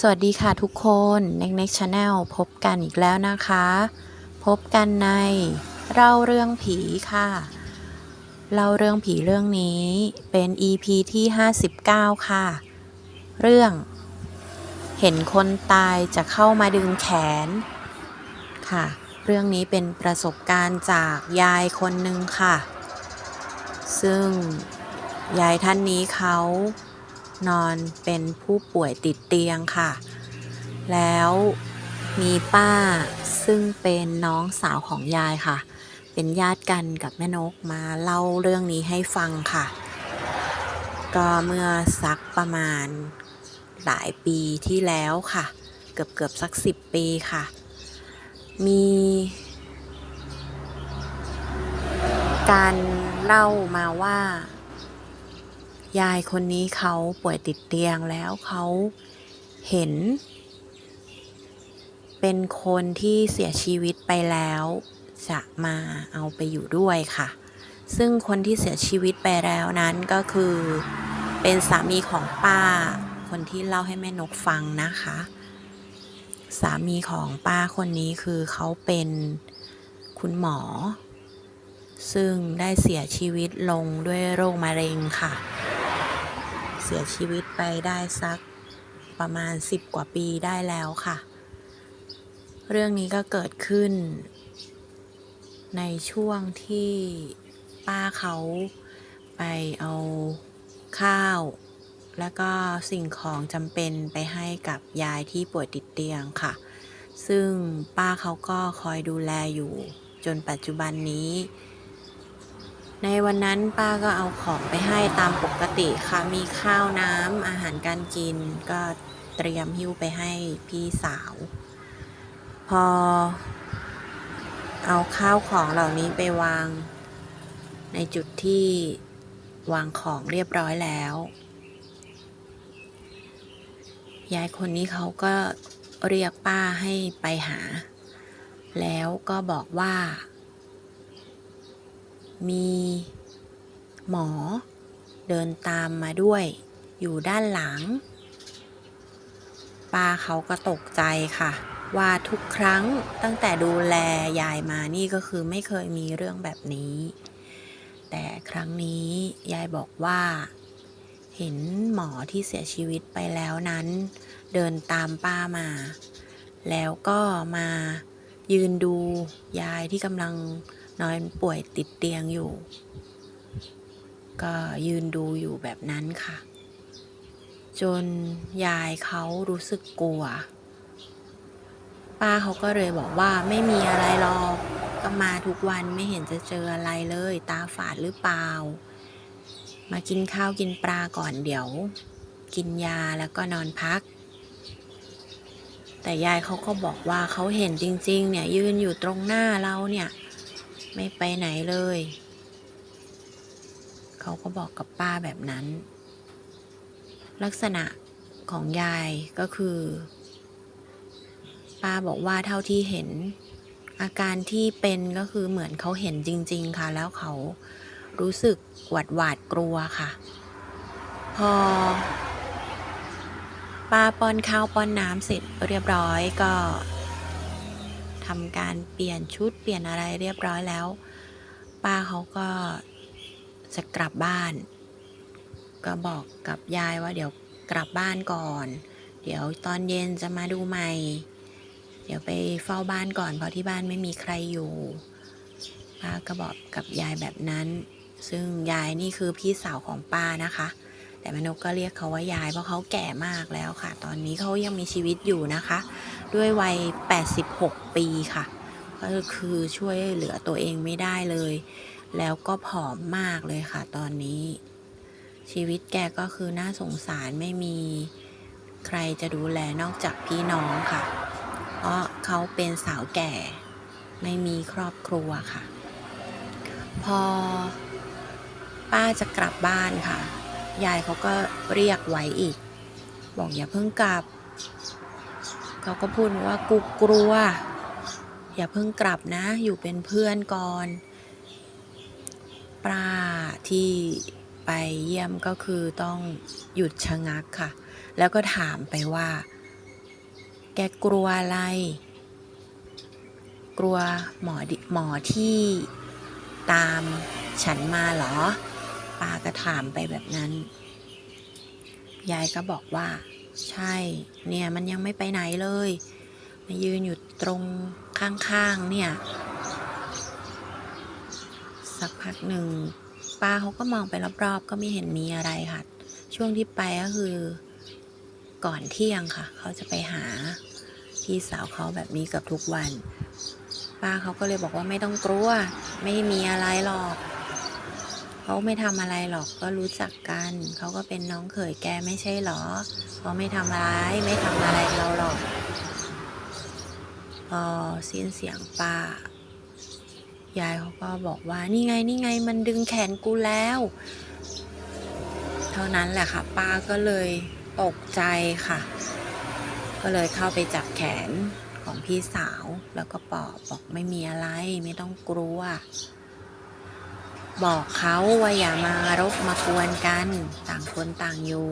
สวัสดีค่ะทุกคน Next Next Channel พบกันอีกแล้วนะคะ พบกันในเล่าเรื่องผีค่ะ เล่าเรื่องผีเรื่องนี้เป็น EP ที่ 59 ค่ะ เรื่อง เห็นคนตายจะเข้ามาดึงแขนค่ะ เรื่องนี้เป็นประสบการณ์จากยายคนหนึ่งค่ะ ซึ่งยายท่านนี้เขา นอนเป็นผู้ป่วยติดเตียงค่ะ แล้วมีป้าซึ่งเป็นน้องสาวของยายค่ะ เป็นญาติกันกับแม่นกมาเล่าเรื่องนี้ให้ฟังค่ะ ก็เมื่อสักประมาณหลายปีที่แล้วค่ะ เกือบเกือบสักสิบปีค่ะ มีการเล่ามาว่า ยายคนนี้เขาป่วยติดเตียงแล้วเขาเห็น เป็นคนที่เสียชีวิตไปแล้ว จะมาเอาไปอยู่ด้วยค่ะ ซึ่งคนที่เสียชีวิตไปแล้วนั้นก็คือ เป็นสามีของป้า คนที่เล่าให้แม่นกฟังนะคะ สามีของป้าคนนี้คือเขาเป็นคุณหมอซึ่งได้เสียชีวิตลงด้วยโรคมะเร็งค่ะ เสียชีวิตไปได้สักประมาณ 10 กว่าปีได้แล้วค่ะ เรื่องนี้ก็เกิดขึ้น ในช่วงที่ป้าเขาไปเอาข้าว แล้วก็สิ่งของจำเป็นไปให้กับยายที่ป่วยติดเตียงค่ะ ซึ่งป้าเขาก็คอยดูแลอยู่จนปัจจุบันนี้ ในวันนั้นป้าก็เอาของไปให้ตามปกติค่ะ มีข้าวน้ำอาหารการกิน ก็เตรียมหิ้วไปให้พี่สาว พอ เอาข้าวของเหล่านี้ไปวาง ในจุดที่วางของเรียบร้อยแล้ว ยายคนนี้เขาก็เรียกป้าให้ไปหา แล้วก็บอกว่ามี หมอ เดินตามมาด้วย อยู่ด้านหลัง ป้าเขาก็ตกใจค่ะ ว่าทุกครั้งตั้งแต่ดูแลยายมานี่ก็คือไม่เคยมีเรื่องแบบนี้ แต่ครั้งนี้ยายบอกว่า เห็นหมอที่เสียชีวิตไปแล้วนั้น เดินตามป้ามา แล้วก็มายืนดูยายที่กำลังนอนป่วยติดเตียงอยู่ ก็ยืนดูอยู่แบบนั้นค่ะ จนยายเขารู้สึกกลัว ป้าเขาก็เลยบอกว่าไม่มีอะไรหรอกก็มาทุกวันไม่เห็นจะเจออะไรเลย ตาฝาดหรือเปล่า มากินข้าวกินปลาก่อนเดี๋ยว กินยาแล้วก็นอนพัก แต่ยายเขาก็บอกว่าเขาเห็นจริง ๆ เนี่ยยืนอยู่ตรงหน้าเราเนี่ย ไม่ไปไหนเลย เขาก็บอกกับป้าแบบนั้น ลักษณะของยายก็คือ ป้าบอกว่าเท่าที่เห็น อาการที่เป็นก็คือเหมือนเขาเห็นจริง ๆ ค่ะ แล้วเขารู้สึกหวาดหวาดกลัวค่ะ พอ ป้าป้อนข้าวป้อนน้ำเสร็จเรียบร้อยก็ทำการเปลี่ยนชุดเปลี่ยนอะไรเรียบร้อยแล้ว ป้าเขาก็ จะกลับบ้าน ก็บอกกับยายว่าเดี๋ยวกลับบ้านก่อน เดี๋ยวตอนเย็นจะมาดูใหม่ เดี๋ยวไปเฝ้าบ้านก่อนเพราะที่บ้านไม่มีใครอยู่ป้าก็บอกกับยายแบบนั้น ซึ่งยายนี่คือพี่สาวของป้านะคะ แต่แม่นกก็เรียกเขาว่ายายเพราะเขาแก่มากแล้วค่ะ ตอนนี้เขายังมีชีวิตอยู่นะคะ ด้วยวัย 86 ปีค่ะ ก็คือช่วยเหลือตัวเองไม่ได้เลย แล้วก็ผอมมากเลยค่ะตอนนี้ ชีวิตแกก็คือน่าสงสารไม่มีใครจะดูแลนอกจากพี่น้องค่ะ เพราะเขาเป็นสาวแก่ ไม่มีครอบครัวค่ะ พอ ป้าจะกลับบ้านค่ะ ยายเขาก็เรียกไว้อีก บอกอย่าเพิ่งกลับ เขาก็พูดว่ากูกลัว อย่าเพิ่งกลับนะ อยู่เป็นเพื่อนก่อน ป้าที่ไปเยี่ยมก็คือต้องหยุดชะงักค่ะ แล้วก็ถามไปว่า แกกลัวอะไร กลัวหมอหมอที่ตามฉันมาเหรอป้าก็ถามไปแบบนั้น ยายก็บอกว่า ใช่ เนี่ยมันยังไม่ไปไหนเลย มายืนอยู่ตรงข้างๆเนี่ย สักพักหนึ่งป้าเขาก็มองไปรอบๆ ก็ไม่เห็นมีอะไรค่ะ ช่วงที่ไปก็คือก่อนเที่ยงค่ะ เขาจะไปหาพี่สาวเขาแบบนี้กับทุกวัน ป้าเขาก็เลยบอกว่าไม่ต้องกลัว ไม่มีอะไรหรอกเขาไม่ทำอะไรหรอกก็รู้จักกัน เขาก็เป็นน้องเขยแกไม่ใช่หรอเขาไม่ทำร้ายไม่ทำอะไรเราหรอกพอสิ้นเสียงป้า ยายเขาก็บอกว่านี่ไงนี่ไงมันดึงแขนกูแล้ว เท่านั้นแหละค่ะ ป้าก็เลยตกใจค่ะ ก็เลยเข้าไปจับแขนของพี่สาวแล้วก็ปอบบอกไม่มีอะไรไม่ต้องกลัว บอกเขาว่าอย่ามารบมากวนกัน ต่างคนต่างอยู่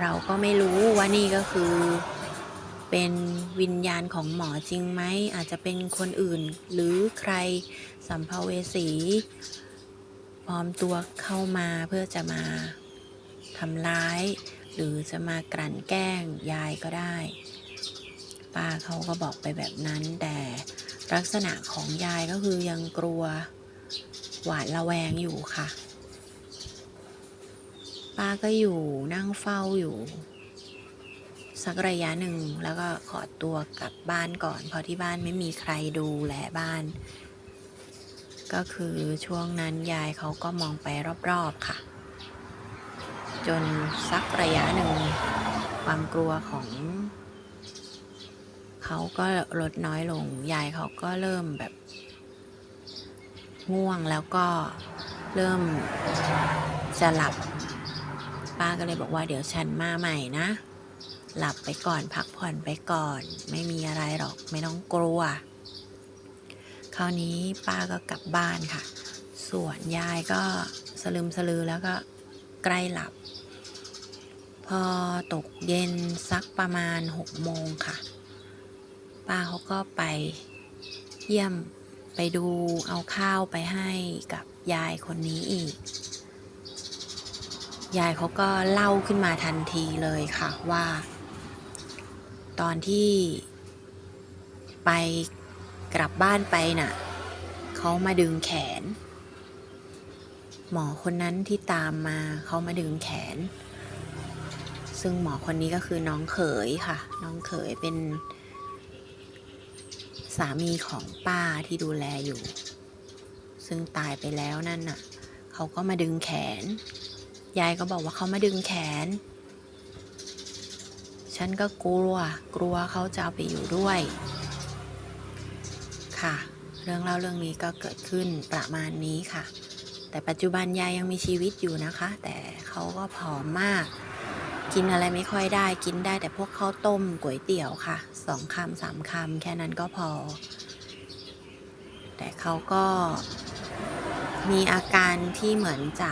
เราก็ไม่รู้ว่านี่ก็คือ เป็นวิญญาณของหมอจริงไหม อาจจะเป็นคนอื่น หรือใครสัมภเวสีปลอมตัวเข้ามาเพื่อจะมาทำร้าย หรือจะมากลั่นแกล้งยายก็ได้ ป้าเขาก็บอกไปแบบนั้นแต่ลักษณะของยายก็คือยังกลัว หวาดระแวงอยู่ค่ะ ป้าก็อยู่นั่งเฝ้าอยู่ สักระยะหนึ่งแล้วก็ขอตัวกลับบ้านก่อน เพราะที่บ้านไม่มีใครดูแลบ้าน ก็คือช่วงนั้นยายเขาก็มองไปรอบๆค่ะ จนสักระยะหนึ่งความกลัวของเขาก็ลดน้อยลง ยายเขาก็เริ่มแบบ ง่วงแล้วก็เริ่มจะหลับ ป้าก็เลยบอกว่าเดี๋ยวฉันมาใหม่นะ หลับไปก่อนพักผ่อนไปก่อน ไม่มีอะไรหรอกไม่ต้องกลัว คราวนี้ป้าก็กลับบ้านค่ะ ส่วนยายก็สลืมสลือแล้วก็ใกล้หลับ พอตกเย็นสักประมาณหกโมงค่ะ ป้าเขาก็ไปเยี่ยมไปดูเอาข้าวไปให้กับยายคนนี้อีก ยายเขาก็เล่าขึ้นมาทันทีเลยค่ะว่า ตอนที่ไปกลับบ้านไปน่ะเขามาดึงแขน หมอคนนั้นที่ตามมาเขามาดึงแขน ซึ่งหมอคนนี้ก็คือน้องเขยค่ะ น้องเขยเป็นสามีของป้าที่ดูแลอยู่ ซึ่งตายไปแล้วนั่นน่ะเขาก็มาดึงแขน ยายก็บอกว่าเขามาดึงแขน ฉันก็กลัว กลัวเขาจะเอาไปอยู่ด้วย ค่ะ เรื่องเล่าเรื่องนี้ก็เกิดขึ้นประมาณนี้ค่ะ แต่ปัจจุบันยายยังมีชีวิตอยู่นะคะ แต่เขาก็ผอมมาก กินอะไรไม่ค่อยได้กินได้แต่พวกข้าวต้มก๋วยเตี๋ยวค่ะสองคำสามคำแค่นั้นก็พอ แต่เขาก็มีอาการที่เหมือนจะ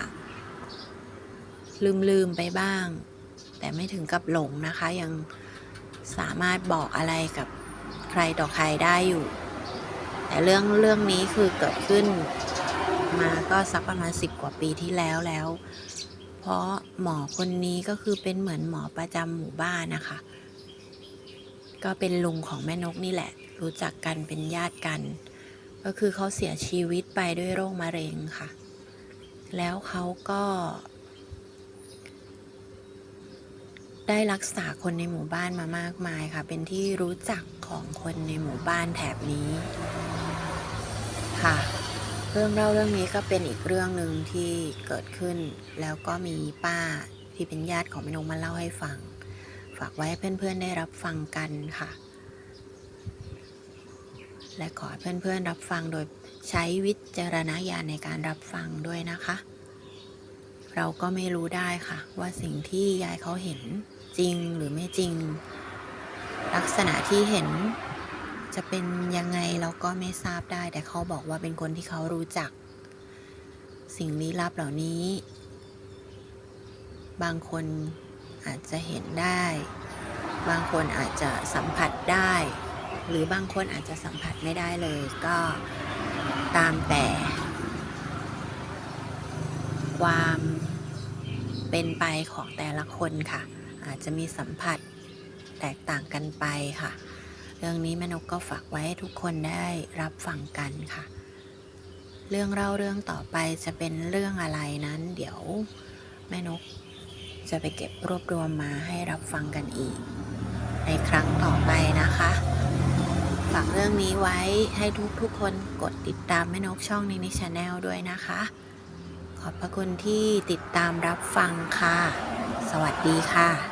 ลืมๆไปบ้าง แต่ไม่ถึงกับหลงนะคะ ยังสามารถบอกอะไรกับใครต่อใครได้อยู่ แต่เรื่องเรื่องนี้คือเกิดขึ้นมาก็สักประมาณสิบกว่าปีที่แล้วแล้ว เพราะหมอคนนี้ก็คือเป็นเหมือนหมอประจำหมู่บ้านนะคะ ก็เป็นลุงของแม่นกนี่แหละ รู้จักกันเป็นญาติกัน ก็คือเขาเสียชีวิตไปด้วยโรคมะเร็งค่ะ แล้วเขาก็ ได้รักษาคนในหมู่บ้านมามากมายค่ะ เป็นที่รู้จักของคนในหมู่บ้านแถบนี้ ค่ะ เรื่องเล่าเรื่องนี้ก็เป็นอีกเรื่องหนึ่งที่เกิดขึ้น แล้วก็มีป้าที่เป็นญาติของแม่นงมาเล่าให้ฟัง ฝากไว้ให้เพื่อนๆได้รับฟังกันค่ะ และขอให้เพื่อนๆรับฟังโดยใช้วิจารณญาณในการรับฟังด้วยนะคะเราก็ไม่รู้ได้ค่ะ ว่าสิ่งที่ยายเขาเห็น จริงหรือไม่จริง ลักษณะที่เห็นจะเป็นยังไงเราก็ไม่ทราบได้ แต่เขาบอกว่าเป็นคนที่เขารู้จัก สิ่งลี้ลับเหล่านี้ บางคนอาจจะเห็นได้ บางคนอาจจะสัมผัสได้ หรือบางคนอาจจะสัมผัสไม่ได้เลยก็ตามแต่ ความเป็นไปของแต่ละคนค่ะ อาจจะมีสัมผัสแตกต่างกันไปค่ะ เรื่องนี้แม่นกก็ฝากไว้ให้ทุกคนได้รับฟังกันค่ะ เรื่องเล่าเรื่องต่อไปจะเป็นเรื่องอะไรนั้น เดี๋ยวแม่นกจะไปเก็บรวบรวมมาให้รับฟังกันอีก ในครั้งต่อไปนะคะ ฝากเรื่องนี้ไว้ให้ทุกๆคนกดติดตามแม่นกช่องนี้ในชาแนลด้วยนะคะ ขอบพระคุณที่ติดตามรับฟังค่ะ สวัสดีค่ะ